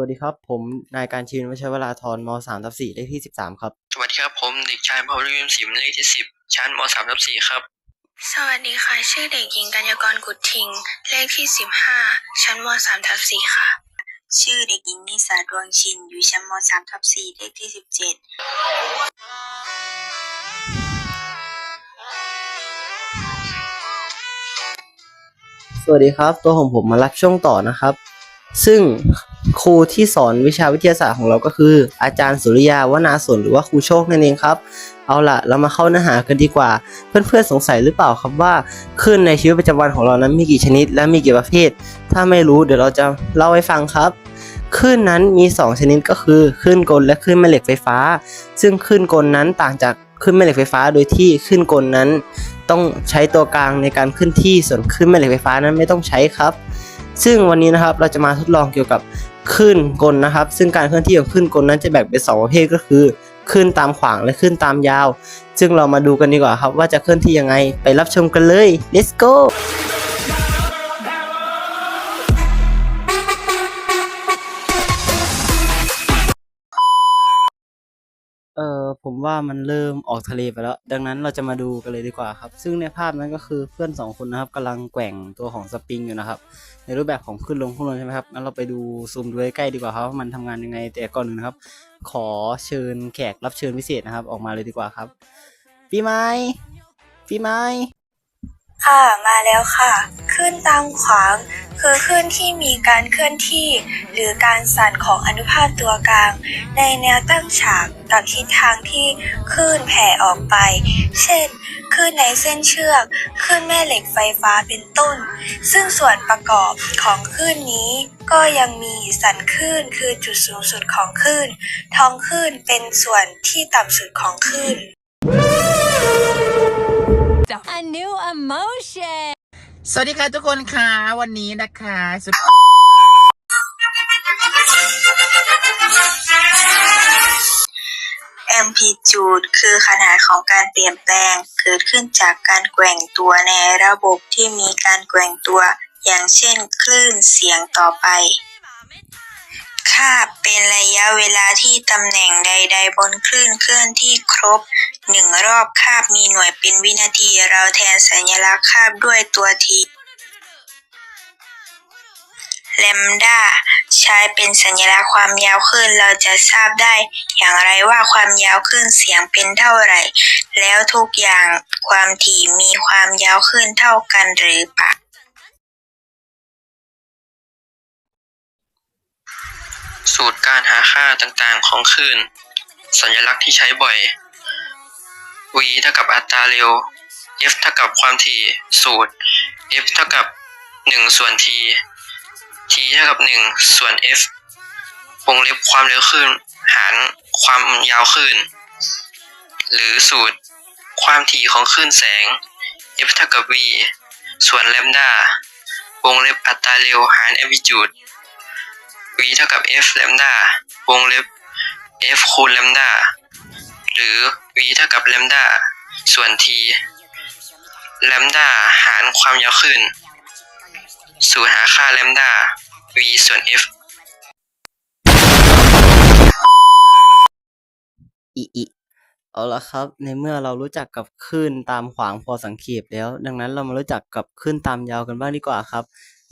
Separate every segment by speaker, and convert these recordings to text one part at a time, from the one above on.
Speaker 1: วัสดีครับ ผมนายการชินวชรวราธรมสามทับสี่เลขที่สิบสามครับ
Speaker 2: สวัสดีครับ ผมเด็กชายพาวลวิมศิมเลขที่สิบชั้นมสามทับสี่ครับ
Speaker 3: สวัสดีค่ะ ชื่อเด็กหญิงกัญญากรกุดทิง เลขที่สิบห้าชั้นมสามทับสี่ค่ะ
Speaker 4: ชื่อเด็กหญิงนิสาดวงชิน อยู่ชั้นม .3 ทับ4เลขที่ 17
Speaker 1: สวัสดีครับ ตัวของผมมารับช่วงต่อนะครับ ซึ่ง ครูที่สอนวิชาวิทยาศาสตร์ของเราก็คือ อาจารย์สุริยาวนาสนหรือว่าครูโชคนั่นเองครับ เอาละเรามาเข้าเนื้อหากันดีกว่า เพื่อนๆสงสัยหรือเปล่าครับว่าคลื่นในชีวิตประจำวันของเรานั้นมีกี่ชนิด และมีกี่ประเภท ถ้าไม่รู้เดี๋ยวเราจะเล่าให้ฟังครับคลื่นนั้นมี 2 ชนิดก็คือคลื่นกลและคลื่นแม่เหล็กไฟฟ้า ซึ่งคลื่นกลนั้นต่างจากคลื่นแม่เหล็กไฟฟ้า โดยที่คลื่นกลนั้น ต้องใช้ตัวกลางในการเคลื่อนที่ส่วนคลื่นแม่เหล็กไฟฟ้านั้นไม่ต้องใช้ครับ ซึ่งวันนี้นะครับเราจะมาทดลองเกี่ยวกับ คลื่นกลนะครับ ซึ่งการเคลื่อนที่ของคลื่นกลนั้นจะแบ่งเป็นสองประเภทก็คือคลื่นตามขวางและคลื่นตามยาว ซึ่งเรามาดูกันดีกว่าครับว่าจะเคลื่อนที่ยังไงไปรับชมกันเลย let's go เออผมว่ามันเริ่มออกทะเลไปแล้ว ดังนั้นเราจะมาดูกันเลยดีกว่าครับ ซึ่งในภาพนั้นก็คือเพื่อนสองคนนะครับกำลังแกว่งตัวของสปริงอยู่นะครับ ในรูปแบบของขึ้นลงขึ้นลงใช่ไหมครับงั้นเราไปดูซูมดูใกล้ดีกว่าครับว่ามันทำงานยังไงแต่ก่อนอื่นนะครับ ขอเชิญแขกรับเชิญพิเศษนะครับ ออกมาเลยดีกว่าครับปีไม้ปีไม้
Speaker 3: ค่ะมาแล้วค่ะคลื่นตามขวาง คือคลื่นที่มีการเคลื่อนที่ หรือการสั่นของอนุภาคตัวกลาง ในแนวตั้งฉากกับทิศทางที่คลื่นแผ่ออกไป เช่นคลื่นในเส้นเชือกคลื่นแม่เหล็กไฟฟ้าเป็นต้น ซึ่งส่วนประกอบของคลื่นนี้ก็ยังมีสันคลื่นคือจุดสูงสุดของคลื่น ท้องคลื่นเป็นส่วนที่ต่ำสุดของคลื่น
Speaker 5: A new emotion.
Speaker 6: สวัสดีค่ะทุกคนค่ะวันนี้นะคะสุด
Speaker 4: แอมพลิจูดคือขนาดของการเปลี่ยนแปลงเกิดขึ้นจากการแกว่งตัวในระบบที่มีการแกว่งตัว อย่างเช่นคลื่นเสียงต่อไป ค่าบเป็นระยะเวลาที่ตำแหน่งใด ๆ บนคลื่นเคลื่อนที่ครบ หนึ่งรอบคาบมีหน่วยเป็นวินาที เราแทนสัญลักษณ์คาบด้วยตัวทีแลมดาใช้เป็นสัญลักษณ์ความยาวคลื่นเราจะทราบได้อย่างไรว่าความยาวคลื่นเสียงเป็นเท่าไหร่ แล้วทุกอย่างความถี่มีความยาวคลื่นเท่ากันหรือเปล่า
Speaker 2: สูตรการหาค่าต่างๆของคลื่น สัญลักษณ์ที่ใช้บ่อย v เท่ากับอัตราเร็ว f เท่ากับความถี่สูตร f เท่ากับ 1 ส่วน t t เท่ากับ 1 ส่วน f วงเล็บความเร็วคลื่นหารความยาวคลื่นหรือสูตรความถี่ของคลื่นแสง f เท่ากับ v ส่วนแลมดาวงเล็บอัตราเร็วหาร amplitude v เท่ากับ f แลมดาวงเล็บ f คูณแลมดา หรือ v เท่ากับแลมดาส่วน t แลมดาหารความยาวคลื่นสูตรหาค่าแลมดา v ส่วน f
Speaker 1: อีอีเอาละครับ ในเมื่อเรารู้จักกับคลื่นตามขวางพอสังเขปแล้ว ดังนั้นเรามารู้จักกับคลื่นตามยาวกันบ้างดีกว่าครับ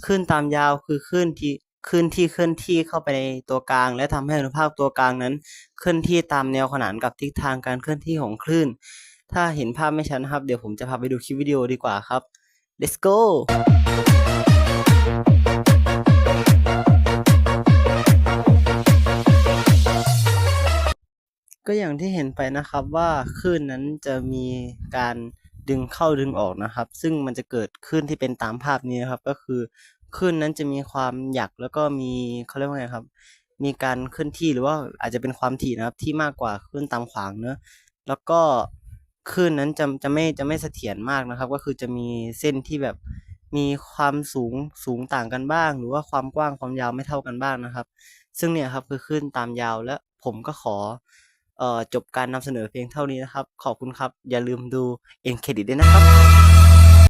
Speaker 1: คลื่นตามยาวคือคลื่นที่ คลื่นที่เคลื่อนที่เข้าไปในตัวกลาง และทำให้อนุภาคตัวกลางนั้น เคลื่อนที่ตามแนวขนานกับทิศทางการเคลื่อนที่ของคลื่น ถ้าเห็นภาพไม่ชัดนะครับ เดี๋ยวผมจะพาไปดูคลิปวิดีโอดีกว่าครับ let's go ก็อย่างที่เห็นไปนะครับว่าคลื่นนั้นจะมีการ ดึงเข้าดึงออกนะครับ ซึ่งมันจะเกิดคลื่นที่เป็นตามภาพนี้นะครับ ก็คือคลื่นนั้นจะมีความหยักแล้วก็มีเขาเรียกว่าไงครับ มีการเคลื่อนที่หรือว่าอาจจะเป็นความถี่นะครับที่มากกว่าคลื่นตามขวางเนอะแล้วก็คลื่นนั้นจะจะไม่จะไม่เสถียรมากนะครับ ก็คือจะมีเส้นที่แบบมีความสูงสูงต่างกันบ้าง หรือว่าความกว้างความยาวไม่เท่ากันบ้างนะครับ ซึ่งเนี่ยครับคือคลื่นตามยาวและผมก็ขอ จบการนำเสนอเพียงเท่านี้นะครับ ขอบคุณครับ อย่าลืมดูเอ็นเครดิตด้วยนะครับ